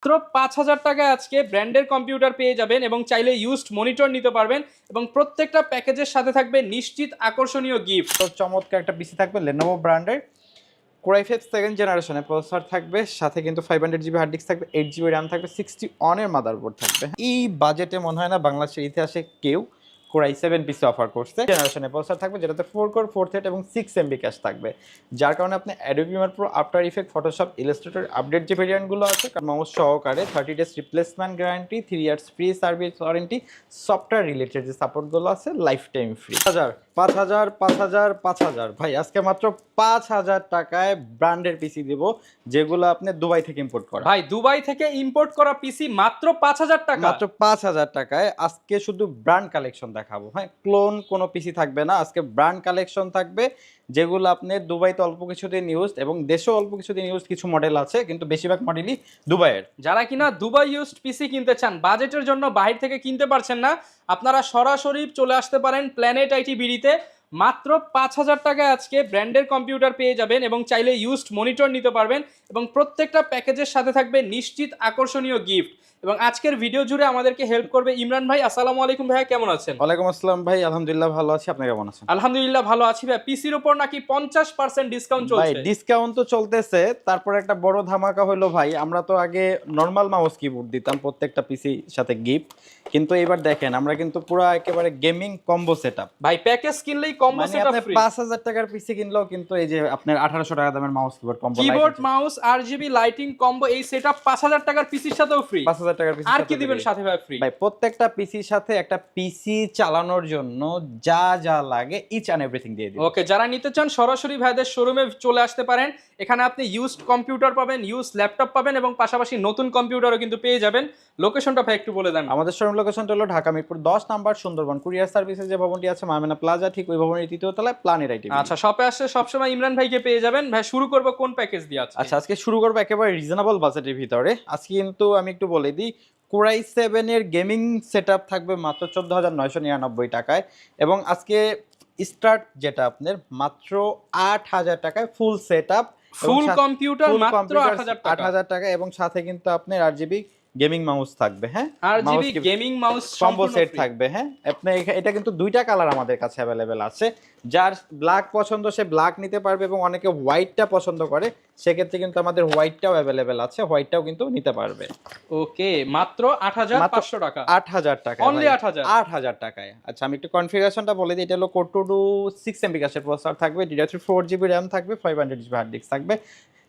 মাত্র পাঁচ হাজার টাকায় আজকে ব্র্যান্ডের কম্পিউটার পেয়ে যাবেন এবং চাইলে ইউজড মনিটর নিতে পারবেন এবং প্রত্যেকটা প্যাকেজের সাথে থাকবে নিশ্চিত আকর্ষণীয় গিফট চমৎকার একটা পিসি থাকবে লেনোভো ব্র্যান্ডের কোরাই ফাইভ সেকেন্ড জেনারেশনের প্রসেসর থাকবে, সাথে কিন্তু five hundred GB hard disk থাকবে এইট জিবি র্যাম থাকবে সিক্সটি অনের মাদারবোর্ড থাকবে। এই বাজেটে মনে হয় না বাংলাদেশের ইতিহাসে কেউ কোরাই সেভেন পিসি অফার করছে। জেনারেশনে প্রসার থাকবে, যেটাতে ফোর কোর ফোর থ্রেড এবং সিক্স এমবি ক্যাশ থাকবে। যার কারণে আপনি Adobe Premiere pro after effect Photoshop Illustrator update যে ভেরিয়েন্টগুলো আছে মাউস সহকারে thirty days replacement guarantee three years free service warranty software related যে সাপোর্টগুলো আছে লাইফ টাইম ফ্রি হাজার পাঁচ হাজার পাঁচ হাজার পাঁচ হাজার। ভাই আজকে মাত্র পাঁচ হাজার টাকায় ব্র্যান্ডের পিসি দিব যেগুলো আপনি দুবাই থেকে ইম্পোর্ট করা। ভাই দুবাই থেকে ইম্পোর্ট করা পিসি মাত্র পাঁচ হাজার টাকা। মাত্র পাঁচ হাজার টাকায় আজকে শুধু ব্র্যান্ড কালেকশন দেখাবো। হ্যাঁ ক্লোন কোনো পিসি থাকবে না। আজকে ব্র্যান্ড কালেকশন থাকবে যেগুলো আপনি দুবাইতে অল্প কিছুদিন ইউজ এবং দেশেও অল্প কিছুদিন ইউজ কিছু মডেল আছে কিন্তু বেশিরভাগ মডেলই দুবাইয়ের। যারা কিনা দুবাই ইউজড পিসি কিনতে চান বাজেটের জন্য বাহির থেকে কিনতে পারছেন না আপনারা সরাসরি চলে আসতে পারেন প্ল্যানেট আইটি বিডিতে porque মাত্র পাঁচ হাজার টাকায় আজকে ব্র্যান্ডের কম্পিউটার পেয়ে যাবেন এবং চাইলে ইউজড মনিটর নিতে পারবেন এবং প্রত্যেকটা প্যাকেজের সাথে থাকবে নিশ্চিত আকর্ষণীয় গিফট এবং আজকের ভিডিও জুড়ে আমাদেরকে হেল্প করবে ইমরান ভাই। আসসালামু আলাইকুম ভাইয়া কেমন আছেন? ওয়ালাইকুম আসসালাম ভাই আলহামদুলিল্লাহ ভালো আছি। আপনি কেমন আছেন? আলহামদুলিল্লাহ ভালো আছি ভাই পিসির উপর নাকি পঞ্চাশ পার্সেন্ট ডিসকাউন্ট ভাই চলছে। ডিসকাউন্ট তো চলতেছে। তারপর একটা বড় ধামাকা হলো ভাই আমরা তো আগে নর্মাল মাউস কিবোর্ড দিতাম প্রত্যেকটা পিসি সাথে গিফট কিন্তু এবার দেখেন আমরা কিন্তু পুরো একেবারে গেমিং কম্বো সেটআপ ভাই প্যাকেজ কিনলেই কম্বো সেটআপ ফ্রি পাঁচ হাজার টাকার পিসি কিনলেও কিন্তু এই যে আপনার আঠারোশো টাকা দামের mouse keyboard combo keyboard mouse আর লাইটিং কম্বো এই সেটআপ পাঁচ হাজার টাকার পিসির সাথেও ফ্রি পাঁচ হাজার টাকার পিসি আর কি দিবেন সাথে ভাই ফ্রি ভাই প্রত্যেকটা পিসির সাথে একটা পিসি চালানোর জন্য যা যা লাগে ইচ অ্যান্ড এভরিথিং দিয়ে দিই ওকে যারা নিতে চান সরাসরি ভাইদের শোরুমে চলে আসতে পারেন। এখানে আপনি ইউজড কম্পিউটার পাবেন ইউজ ল্যাপটপ পাবেন এবং পাশাপাশি নতুন কম্পিউটারও কিন্তু পেয়ে যাবেন। লোকেশনটা ভাই একটু বলে দেন। আমাদের শোরুম লোকেশনটা হলো ঢাকা মিরপুর দশ নাম্বার সুন্দরবন। কুরিয়ার সার্ভিসের যে ভবনটি আছে মামেনা প্লাজা ঠিক ওই ভবনের তৃতীয় তলায় প্লানের আইটি আচ্ছা শপে আসলে সবসময় ইমরান ভাইকে পেয়ে যাবেন। ভাই শুরু করব কোন প্যাকেজ দিয়ে আচ্ছা আজকে শুরু করব একেবারে রিজনেবল বাজেটের ভিতরে। আজকে কিন্তু আমি একটু বলে দিই কোরাই সেভেনের গেমিং সেট থাকবে মাত্র চোদ্দ হাজার নয়শো নিরানব্বই টাকায় এবং আজকে স্টার্ট যেটা আপনার মাত্র আট হাজার টাকায় full set up full computer মাত্র আট হাজার টাকা। হাজার টাকা এবং সাথে কিন্তু আপনার আট জিবি গেমিং মাউস থাকবে হ্যাঁ? আর GB gaming mouse combo set থাকবে হ্যাঁ? আপনি এটা কিন্তু দুইটা কালার আমাদের কাছে অ্যাভেলেবেল আছে। যার ব্ল্যাক পছন্দ সে ব্ল্যাক নিতে পারবে এবং অনেকে হোয়াইটটা পছন্দ করে সেক্ষেত্রে কিন্তু আমাদের হোয়াইটটাও অ্যাভেলেবেল আছে হোয়াইটটাও কিন্তু নিতে পারবে। ওকে মাত্র আট হাজার পাঁচশো টাকা। আট হাজার টাকা Only 8,000 আট হাজার। টাকায়। আচ্ছা আমি একটু কনফিগারেশনটা বলে দিই এটা হলো core two two six MB কাছের প্রসেসর থাকবে ডিডা থ্রি ফোর জিবি র্যাম থাকবে five hundred GB hard disk থাকবে।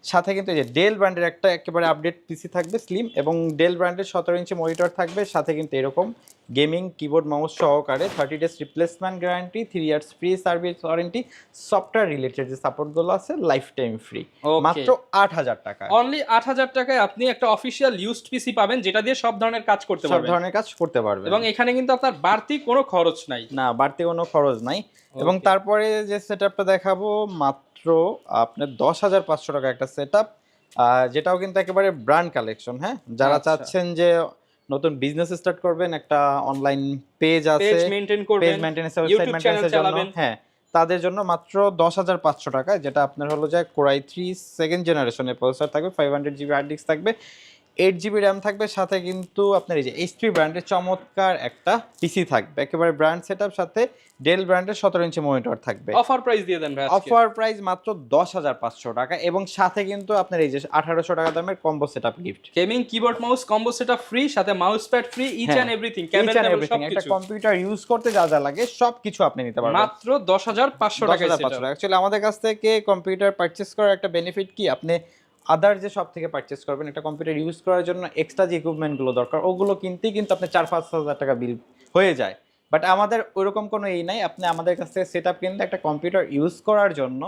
সাথে কিন্তু এই যে ডেল ব্র্যান্ডের একটা একেবারে আপডেট পিসি থাকবে স্লিম এবং ডেল ব্র্যান্ডের সতেরো ইঞ্চি মনিটর থাকবে, সাথে কিন্তু এরকম গেমিং কিবোর্ড মাউস সহকারে thirty days replacement guarantee three years free service warranty software related যে সাপোর্টগুলো আছে লাইফ টাইম ফ্রি মাত্র আট হাজার টাকা। অনলি আট হাজার টাকায় আপনি একটা অফিসিয়াল ইউজড পিসি পাবেন যেটা দিয়ে সব ধরনের কাজ করতে পারবেন। সব ধরনের কাজ করতে পারবে এবং এখানে কিন্তু আপনার বাড়তি কোনো খরচ নাই। না বাড়তি কোনো খরচ নাই। এবং তারপরে যে সেট আপটা দেখাবো মাত্র আপনার দশ হাজার পাঁচশো টাকা একটা সেট আপ যেটাও কিন্তু একেবারে ব্র্যান্ড কালেকশন হ্যাঁ? যারা আচ্ছা। চাচ্ছেন যে নতুন বিজনেস স্টার্ট করবেন একটা অনলাইন পেজ আছে পেজ মেইনটেইন করবেন পেজ মেইনটেনেন্স ওয়েবসাইট মেইনটেনেন্সের জন্য। হ্যাঁ তাদের জন্য মাত্র দশ হাজার পাঁচশো টাকা যেটা আপনার হলো যে কোরাই থ্রি সেকেন্ড জেনারেশনের প্রসেসর থাকবে five hundred GB hard disk থাকবে। এইট জিবি র্যাম থাকবে সাথে কিন্তু আপনার এই যে এইচপি ব্র্যান্ডের চমৎকার একটা পিসি থাকবে। একেবারে ব্র্যান্ড সেট সাথে ডেল ব্র্যান্ডের সতেরো ইঞ্চি মনিটর থাকবে। অফার প্রাইস দিয়ে দেন ভাই অফার প্রাইস মাত্র দশ হাজার পাঁচশো টাকা এবং সাথে কিন্তু আপনার এই যে আঠারোশো টাকা দামের combo set up gift gaming keyboard mouse combo setup free সাথে mouse pad free each and everything camera everything, একটা কম্পিউটার ইউজ করতে যা যা লাগে সব কিছু আপনি নিতে পারবেন। মাত্র দশ হাজার পাঁচশো টাকা হাজার পাঁচশো টাকা। অ্যাকচুয়ালি আমাদের কাছ থেকে কম্পিউটার পারচেস করার একটা বেনিফিট কি? আপনি আদার যে সব থেকে পারচেস করবেন একটা কম্পিউটার ইউজ করার জন্য এক্সট্রা যে ইকুইপমেন্টগুলো দরকার ওগুলো কিনতেই কিন্তু আপনি চার পাঁচ হাজার টাকা বিল হয়ে যায়। বাট আমাদের ওইরকম কোনো এই নাই আপনি আমাদের কাছ থেকে সেট আপ কিনলে একটা কম্পিউটার ইউজ করার জন্য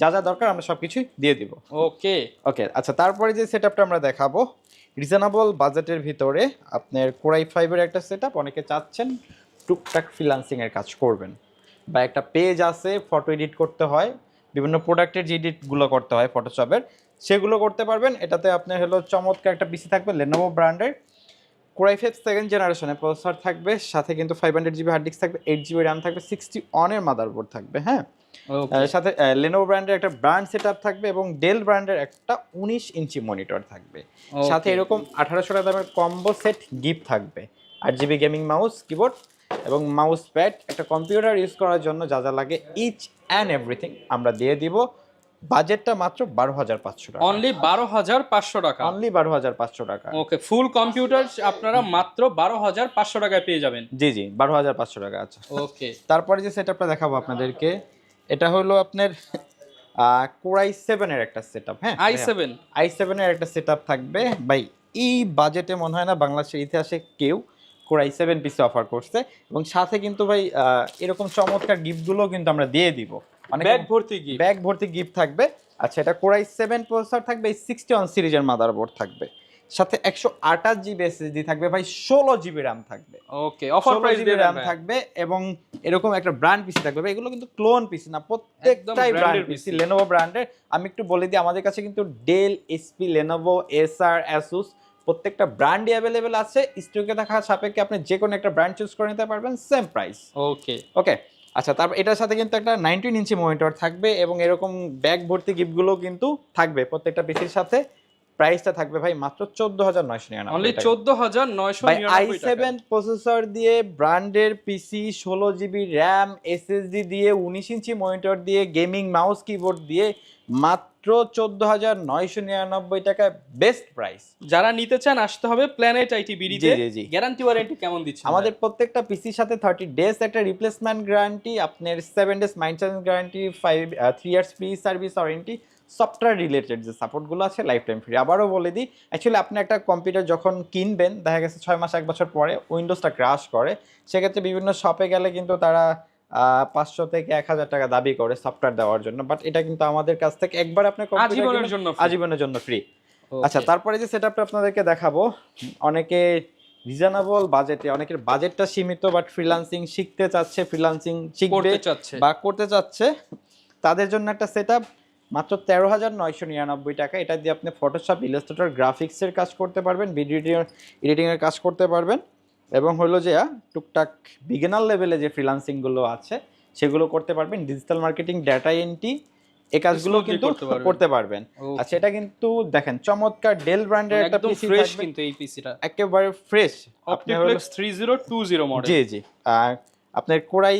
যা যা দরকার আমরা সব কিছুই দিয়ে দিব। ওকে ওকে আচ্ছা তারপরে যে সেট আপটা আমরা দেখাবো রিজনেবল বাজেটের ভিতরে আপনার কোরাই ফাইভের একটা সেট আপ অনেকে চাচ্ছেন টুকটাক ফ্রিলান্সিংয়ের কাজ করবেন। বা একটা পেজ আছে ফটো এডিট করতে হয় বিভিন্ন প্রোডাক্টের যে এডিটগুলো করতে হয় ফটোশপের সেগুলো করতে পারবেন। এটাতে আপনার হলো চমৎকার একটা পিসি থাকবে লেনোভো ব্র্যান্ডের কোরাই ফাইভ সেকেন্ড জেনারেশনের প্রসেসর থাকবে সাথে কিন্তু five hundred GB hard disk থাকবে এইট জিবি র্যাম থাকবে সিক্সটি অনের মাদারবোর্ড থাকবে হ্যাঁ? সাথে লেনোভো ব্র্যান্ডের একটা ব্র্যান্ড সেট থাকবে এবং ডেল ব্র্যান্ডের একটা উনিশ ইঞ্চি মনিটর থাকবে। সাথে এরকম আঠারোশো টাকা দামের কম্বো সেট গিফট থাকবে। আট জিবি গেমিং মাউস কিবোর্ড এবং মাউস প্যাড একটা কম্পিউটার ইউজ করার জন্য যা যা লাগে ইচ অ্যান্ড এভরিথিং আমরা দিয়ে দিব। বাজেটটা মাত্র বারো হাজার পাঁচশো টাকা। অনলি বারো হাজার পাঁচশো টাকা। অনলি বারো হাজার পাঁচশো টাকা। ওকে ফুল কম্পিউটার আপনারা মাত্র বারো হাজার পাঁচশো টাকায় পেয়ে যাবেন। জি জি বারো হাজার পাঁচশো টাকা আচ্ছা। ওকে তারপরে যে সেটআপটা দেখাবো আপনাদেরকে এটা হলো আপনার কোরাই সেভেনের একটা সেটআপ হ্যাঁ? আই সেভেন আই সেভেনের একটা সেটআপ থাকবে। ভাই এই বাজেটে মনে হয় না বাংলাদেশের ইতিহাসে কেউ কোরাই সেভেন পিসে অফার করছে এবং সাথে কিন্তু ভাই এরকম চমৎকার গিফটগুলো কিন্তু আমরা দিয়ে দিব। অনেক ব্যাগ ভর্তি কি ব্যাগ ভর্তি গিফট থাকবে। আচ্ছা এটা কোরাই সেভেন প্রসেসর থাকবে এই সিক্সটি ওয়ান সিরিজের মাদারবোর্ড থাকবে। সাথে একশো আঠাশ জিবি এসএসডি থাকবে ভাই ষোলো জিবি র্যাম থাকবে। Okay offer price GB RAM থাকবে এবং এরকম একটা ব্র্যান্ড পিসি থাকবে। ভাই, এগুলো কিন্তু ক্লোন পিসি না প্রত্যেকটাই branded ব্র্যান্ড পিসি লেনোভো ব্র্যান্ডের আমি একটু বলে দিই আমাদের কাছে কিন্তু Dell HP Lenovo Acer Asus প্রত্যেকটা ব্র্যান্ডই অ্যাভেলেবেল আছে। স্টকে থাকা সাপেক্ষে আপনি যে কোনো একটা ব্র্যান্ড চুজ করে নিতে পারবেন সেম প্রাইস ওকে ওকে আচ্ছা তারপর এটার সাথে কিন্তু একটা নাইনটিন ইঞ্চি মনিটর থাকবে এবং এরকম ব্যাগ ভর্তি গিফটগুলো কিন্তু থাকবে প্রত্যেকটা পিসির সাথে। প্রাইসটা থাকবে ভাই মাত্র চোদ্দ হাজার নয়শো অনলি নিরানব্বই চোদ্দ হাজার নয়শো আই সেভেন প্রসেসর দিয়ে ব্র্যান্ডের পিসি ষোলো জিবি র্যাম এসএসডি দিয়ে উনিশ ইঞ্চি মনিটর দিয়ে গেমিং মাউস কিবোর্ড দিয়ে মাত্র চোদ্দ হাজার নয়শো নিরানব্বই টাকায় বেস্ট প্রাইস যারা নিতে চান আসতে হবে প্ল্যানেট আইটি বিডিতে। গ্যারান্টি ওয়ারেন্টি কেমন দিচ্ছে আমাদের প্রত্যেকটা পিসির সাথে থার্টি ডেজ একটা রিপ্লেসমেন্ট গ্যারান্টি আপনার seven days maintenance guarantee five three years free service warranty software related যে সাপোর্টগুলো আছে লাইফ টাইম ফ্রি আবারও বলে দিই অ্যাকচুয়ালি আপনি একটা কম্পিউটার যখন কিনবেন দেখা গেছে ছয় মাস এক বছর পরে উইন্ডোজটা ক্রাশ করে সেক্ষেত্রে বিভিন্ন শপে গেলে কিন্তু তারা পাঁচশো থেকে এক হাজার টাকা দাবি করে সফটওয়্যার দেওয়ার জন্য বাট এটা কিন্তু আমাদের কাছ থেকে একবার আপনার আজীবনের জন্য আজীবনের জন্য ফ্রি আচ্ছা তারপরে যে সেটআপটা আপনাদেরকে দেখাবো অনেকে রিজনেবল বাজেটে অনেকের বাজেটটা সীমিত বাট ফ্রিল্যান্সিং শিখতে চাচ্ছে ফ্রিল্যান্সিং শিখতে চাচ্ছে। বা করতে চাচ্ছে তাদের জন্য একটা সেটআপ মাত্র তেরো হাজার নয়শো নিরানব্বই টাকা। এটা দিয়ে আপনি ফটোশপ ইলাস্ট্রেটর গ্রাফিক্সের কাজ করতে পারবেন ভিডিও এডিটিংয়ের কাজ করতে পারবেন। এবং হলো যে টুকটাক বিগিনার লেভেলে যে ফ্রিল্যান্সিংগুলো আছে সেগুলো করতে পারবেন। ডিজিটাল মার্কেটিং ডাটা এন্ট্রি এই কাজগুলো কিন্তু করতে পারবেন। আচ্ছা এটা কিন্তু দেখেন চমৎকার ডেল ব্র্যান্ডের একটা পিসি ফ্রেশ কিন্তু এই পিসিটা একেবারে fresh Optiplex three zero two zero model জি জি। আর আপনার কোরাই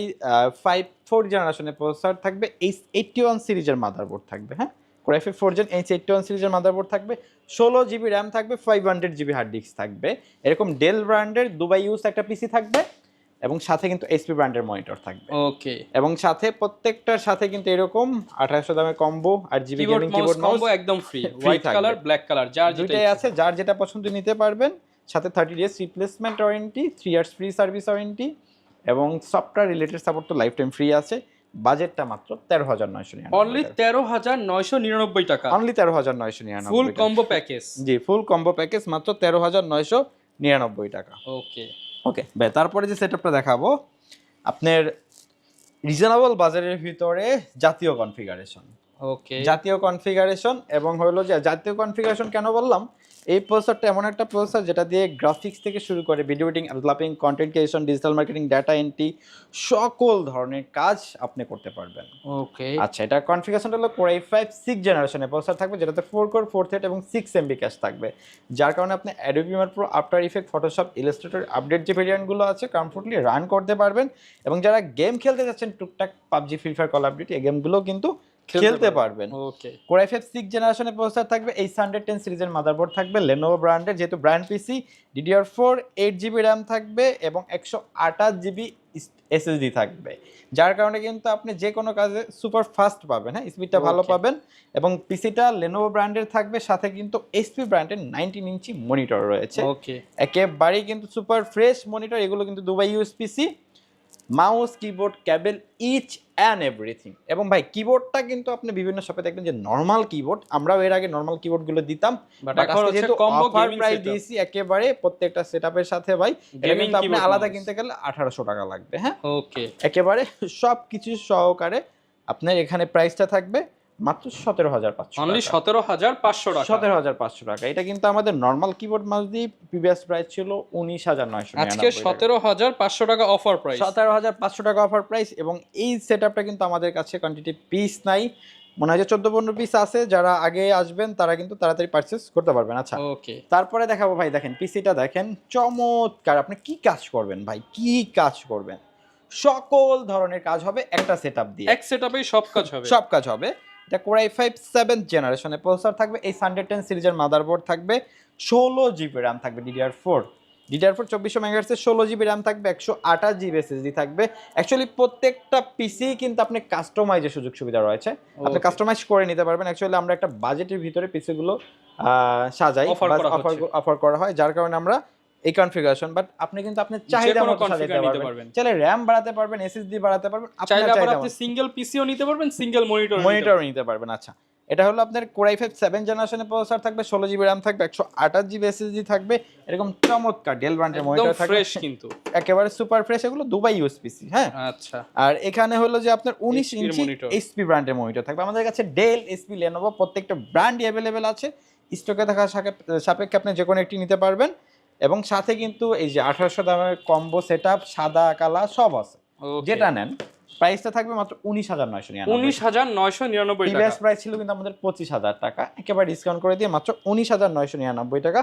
ফাইভ ফোর জেনারেশনের প্রসেসর থাকবে এইচ এইটটি ওয়ান সিরিজের মাদারবোর্ড থাকবে হ্যাঁ? Core i five four gen H eighty one সিরিজের মাদারবোর্ড থাকবে ষোলো জিবি র্যাম থাকবে five hundred GB hard disk থাকবে। এরকম ডেল ব্র্যান্ডের দুবাই ইউজ একটা পিসি থাকবে এবং সাথে কিন্তু এইচপি ব্র্যান্ডের মনিটর থাকবে। ওকে এবং সাথে প্রত্যেকটার সাথে কিন্তু এরকম আঠারোশো দামের কম্বো আর জিবি গেমিং কিবোর্ড কম্বো একদম free white colour black colour যার যেটা আছে যার যেটা পছন্দ নিতে পারবেন। সাথে thirty days replacement warranty three years free service warranty এবং সফটওয়্যার রিলেটেড সাপোর্ট তো লাইফ টাইম ফ্রি আছে। বাজেটটা মাত্র তেরো হাজার নয়শো অনলি তেরো হাজার নয়শো নিরানব্বই টাকা। অনলি তেরো হাজার নয়শো নিরানব্বই ফুল কম্বো প্যাকেজ জি ফুল কম্বো প্যাকেজ মাত্র তেরো হাজার নয়শো নিরানব্বই টাকা। ওকে ওকে ভাই তারপরে যে সেটআপটা দেখাবো আপনার রিজনেবল বাজারের ভিতরে জাতীয় কনফিগারেশন ওকে জাতীয় কনফিগারেশন এবং হলো যে জাতীয় কনফিগারেশন কেন বললাম? এই প্রসেসরটা এমন একটা প্রসেসর যেটা দিয়ে গ্রাফিক্স থেকে শুরু করে video editing developing content creation digital marketing data entry সকল ধরনের কাজ আপনি করতে পারবেন। ওকে আচ্ছা এটা কনফিগারেশনটা হলো কোর আই ফাইভ সিক্স জেনারেশনের প্রসেসর থাকবে যেটাতে ফোর কোর ফোর থ্রেড এবং সিক্স এমবি ক্যাশ থাকবে। যার কারণে আপনি Adobe Premiere pro after effect Photoshop Illustrator update যে ভেরিয়েন্টগুলো আছে কমফোর্টলি রান করতে পারবেন। এবং যারা গেম খেলতে যাচ্ছেন টুকটাক PUBG free fire call update এই গেমগুলো কিন্তু খেলতে পারবেন। Okay. Core I five six জেনারেশনের প্রসেসর থাকবে এইচ হান্ড্রেড টেন সিরিজের মাদারবোর্ড থাকবে লেনোভো ব্র্যান্ডের যেহেতু brand PC DDR four eight GB RAM থাকবে এবং একশো আঠাশ জিবি এসএসডি থাকবে। যার কারণে কিন্তু আপনি যে কোনো কাজে সুপার ফাস্ট পাবেন হ্যাঁ স্পিডটা ভালো পাবেন এবং পিসিটা লেনোভো ব্র্যান্ডের থাকবে সাথে কিন্তু এইচপি ব্র্যান্ডের নাইনটিন ইঞ্চি মনিটর রয়েছে। ওকে একেবারেই কিন্তু সুপার ফ্রেশ মনিটর এগুলো কিন্তু Dubai U S P C mouse keyboard cable each and everything এবং ভাই কিবোর্ডটা কিন্তু আপনি বিভিন্ন শপে দেখবেন যে নর্মাল কিবোর্ড আমরাও এর আগে নর্মাল কিবোর্ডগুলো দিতাম। এখন যেহেতু অফার প্রাইস দিয়েছি একেবারে প্রত্যেকটা সেটআপের সাথে ভাই এটা কিন্তু আপনি আলাদা কিনতে গেলে আঠারোশো টাকা লাগবে হ্যাঁ? ওকে একেবারে সব কিছু সহকারে আপনার এখানে প্রাইসটা থাকবে। মাত্র সতেরো হাজার পাঁচশো অনলি সতেরো হাজার পাঁচশো টাকা। সতেরো হাজার পাঁচশো টাকা। এটা কিন্তু আমাদের নর্মাল কিবোর্ড মাউস দিয়ে প্রিভিয়াস প্রাইস ছিল উনিশ হাজার নয়শো আজকে সতেরো হাজার পাঁচশো টাকা অফার প্রাইস সতেরো হাজার পাঁচশো টাকা অফার প্রাইস এবং এই সেট আপটা কিন্তু আমাদের কাছে কোয়ান্টিটি পিস নাই। মনে হয় যে চোদ্দ পনেরো পিস আছে। যারা আগে আসবেন তারা কিন্তু তাড়াতাড়ি পারচেস করতে পারবেন। আচ্ছা ওকে তারপরে দেখাবো ভাই দেখেন পিসিটা দেখেন। চমৎকার। আপনি কি কাজ করবেন ভাই? কি কাজ করবেন? সকল ধরনের কাজ হবে একটা সেট আপ দিয়ে। এক সেটআপেই সব কাজ হবে। সব কাজ হবে। এটা কোরাই ফাইভ সেভেন্থ জেনারেশনের প্রসেসর থাকবে এই সানডে টেন সিরিজের মাদারবোর্ড থাকবে ষোলো জিবি র্যাম থাকবে ডিডিআর ফোর ডিডিআর ফোর চব্বিশশো মেগাহার্সের ষোলো জিবি র্যাম থাকবে একশো আঠাশ জিবি এসএসডি থাকবে। অ্যাকচুয়ালি প্রত্যেকটা পিসি কিন্তু আপনি কাস্টমাইজের সুযোগ সুবিধা রয়েছে। আপনি কাস্টমাইজ করে নিতে পারবেন। অ্যাকচুয়ালি আমরা একটা বাজেটের ভিতরে পিসিগুলো সাজাই অফার করা হয় যার কারণে আমরা এই কনফিগারেশন বাট আপনি কিন্তু আপনার চাহিদা মতো সাজাতে নিতে পারবেন। চাইলে র্যাম বাড়াতে পারবেন এসএসডি বাড়াতে পারবেন আপনার চাহিদা আপনি সিঙ্গেল পিসিও নিতে পারবেন সিঙ্গেল মনিটর মনিটর নিতে পারবেন আচ্ছা। এটা হলো আপনার কোরাই ফাইভ সেভেন জেনারেশনের প্রসেসর থাকবে ষোলো জিবি র্যাম থাকবে একশো আঠাশ জিবি এসএসডি থাকবে এরকম চমৎকার ডেল ব্র্যান্ডের মনিটর থাকবে। ফ্রেশ কিন্তু। একেবারে সুপার ফ্রেশ এগুলো দুবাই ইউএসপিসি হ্যাঁ? আচ্ছা। আর এখানে হলো যে আপনার উনিশ ইঞ্চি। এইচপি ব্র্যান্ডের মনিটর থাকবে। আমাদের কাছে ডেল এসপি লেনোভো প্রত্যেকটা ব্র্যান্ডই অ্যাভেলেবেল আছে। স্টকে থাকা সাপেক্ষে আপনি যে কোনো একটি নিতে পারবেন। এবং সাথে কিন্তু এই যে আঠারোশো দামের কম্বো সেট সাদা কালা সব আছে। যেটা নেন প্রাইসটা থাকবে মাত্র উনিশ হাজার নয়শো উনিশ হাজার নয়শো নিরানব্বই প্রিভিয়াস প্রাইস ছিল কিন্তু আমাদের পঁচিশ হাজার টাকা। একেবারে ডিসকাউন্ট করে দিয়ে মাত্র উনিশ হাজার নয়শো নিরানব্বই টাকা।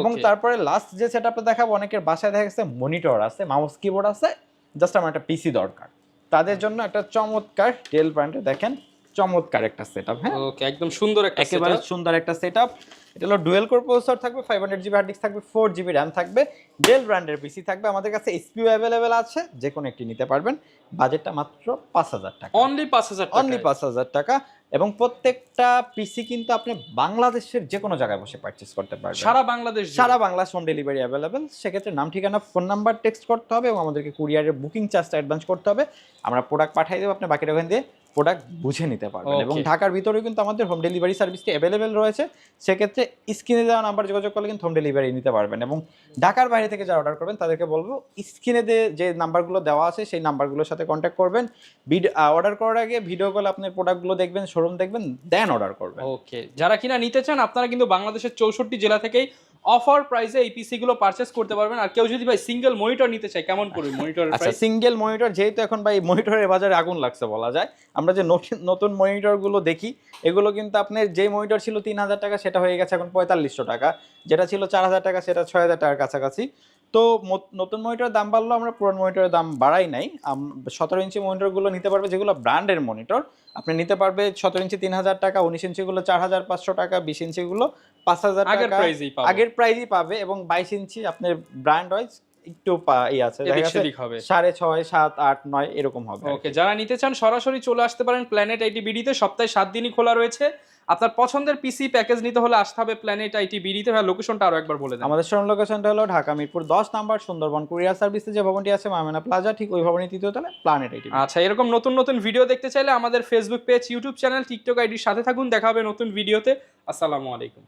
এবং তারপরে লাস্ট যে সেট আপটা দেখাবো অনেকের বাসায় দেখা গেছে মনিটর আছে মাউস কিবোর্ড আছে জাস্ট আমার একটা পিসি দরকার। তাদের জন্য একটা চমৎকার ডেল ব্র্যান্ডে দেখেন। চমৎকার একটা সেট আপ হ্যাঁ? ওকে একদম সুন্দর একটা একেবারে। সুন্দর একটা সেট আপ এটা হলো ডুয়েল কোর প্রসেসর থাকবে five hundred GB hard disk থাকবে ফোর জিবি র্যাম থাকবে ডেল ব্র্যান্ডের পিসি থাকবে। আমাদের কাছে এসপিও অ্যাভেলেবেল আছে যে কোনো একটি নিতে পারবেন। বাজেটটা মাত্র পাঁচ হাজার টাকা। অনলি পাঁচ হাজার অনলি পাঁচ হাজার টাকা। এবং প্রত্যেকটা পিসি কিন্তু আপনি বাংলাদেশের যে কোনো জায়গায় বসে পারচেস করতে পারবেন। সারা বাংলাদেশ সারা বাংলা হোম ডেলিভারি অ্যাভেলেবেল সেক্ষেত্রে নাম ঠিকানা ফোন নাম্বার টেক্সট করতে হবে এবং আমাদেরকে কুরিয়ারের বুকিং চার্জটা অ্যাডভান্স করতে হবে। আমরা প্রোডাক্ট পাঠিয়ে দেবো আপনি বাকিটা ওখান দিয়ে প্রোডাক্ট বুঝে নিতে পারবেন। এবং ঢাকার ভিতরেও কিন্তু আমাদের হোম ডেলিভারি সার্ভিসটি অ্যাভেলেবেল রয়েছে। সেক্ষেত্রে স্ক্রিনে দেওয়া নাম্বার যোগাযোগ করলে কিন্তু হোম ডেলিভারি নিতে পারবেন এবং ঢাকার বাইরে থেকে যারা অর্ডার করবেন তাদেরকে বলব স্ক্রিনে যে নাম্বারগুলো দেওয়া আছে সেই নাম্বারগুলোর সাথে কন্ট্যাক্ট করবেন। অর্ডার করার আগে ভিডিও কল আপনার প্রোডাক্টগুলো দেখবেন শোরুম দেখবেন দেন অর্ডার করবেন। ওকে যারা কিনা নিতে চান আপনারা কিন্তু বাংলাদেশের চৌষট্টি জেলা থেকেই অফার প্রাইসে এই পিসি গুলো পারচেস করতে পারবেন। আর কেউ যদি ভাই সিঙ্গেল মনিটর নিতে চায় কেমন পড়বে মনিটর আচ্ছা সিঙ্গেল মনিটর যেহেতু এখন ভাই মনিটরের বাজারে আগুন লাগছে বলা যায় আমরা যে নতুন নতুন মনিটরগুলো দেখি এগুলো কিন্তু আপনার যে মনিটর ছিল তিন হাজার টাকা সেটা হয়ে গেছে এখন পঁয়তাল্লিশশো টাকা। যেটা ছিল চার হাজার টাকা সেটা ছয় হাজার টাকার কাছাকাছি। তো নতুন মনিটরের দাম বাড়লো আমরা পুরান মনিটরের দাম বাড়াই নাই। সতেরো ইঞ্চি মনিটরগুলো নিতে পারবে যেগুলো ব্র্যান্ডের মনিটর আপনি নিতে পারবে সতেরো ইঞ্চি তিন হাজার টাকা উনিশ ইঞ্চিগুলো চার হাজার পাঁচশো টাকা বিশ ইঞ্চিগুলো পাঁচ হাজার আগের টাকা আগের প্রাইজই পাবে এবং বাইশ ইঞ্চি আপনার ব্র্যান্ড ওয়াইজ একটু ই আছে সাড়ে ছয় সাত আট নয় এরকম হবে ওকে যারা নিতে চান সরাসরি চলে আসতে পারেন প্ল্যানেট আইটি বিডিতে সপ্তাহে সাত দিনই খোলা রয়েছে। আপনার পছন্দের পিসি প্যাকেজ নিতে হলে আসতে হবে প্ল্যানেট আইটি বিডিতে ভাই লোকেশনটা আরও একবার বলে দেন। আমাদের শোরুম লোকেশনটা হলো ঢাকা মিরপুর দশ নাম্বার সুন্দরবন। কুরিয়ার সার্ভিসে যে ভবনটি আছে মামেনা প্লাজা ঠিক ওই ভবনের তৃতীয় তলায় প্ল্যানেট আইটি আচ্ছা এরকম নতুন নতুন ভিডিও দেখতে চাইলে আমাদের Facebook page YouTube channel TikTok আইডির সাথে থাকুন। দেখা হবে নতুন ভিডিওতে আসসালামু আলাইকুম।